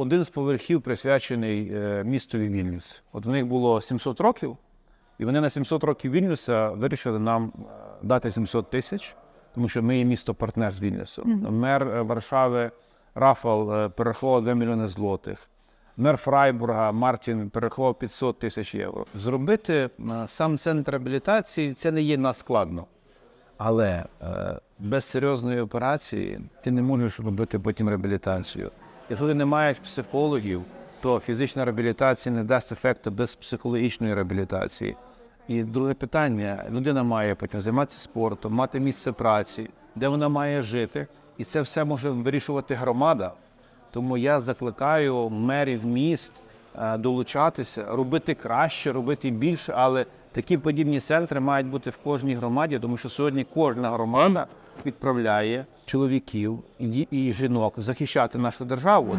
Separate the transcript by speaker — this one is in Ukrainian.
Speaker 1: один з поверхів присвячений е, містові Вільнюс. От в них було 700 років, і вони на 700 років Вільнюса вирішили нам е, дати 700 тисяч, тому що ми є місто-партнер з Вільнюсом. Мер е, Варшави Рафал перерахував 2 мільйони злотих. Мер Фрайбурга Мартін перерахував 500 тисяч євро. Зробити сам центр реабілітації це не є надскладно. Але без серйозної операції ти не можеш робити потім реабілітацію. Якщо ти не маєш психологів, то фізична реабілітація не дасть ефекту без психологічної реабілітації. І друге питання: людина має потім займатися спортом, мати місце праці, де вона має жити. І це все може вирішувати громада. Тому я закликаю мерів міст е, долучатися, робити краще, робити більше, але такі подібні центри мають бути в кожній громаді, тому що сьогодні кожна громада відправляє чоловіків і жінок захищати нашу державу.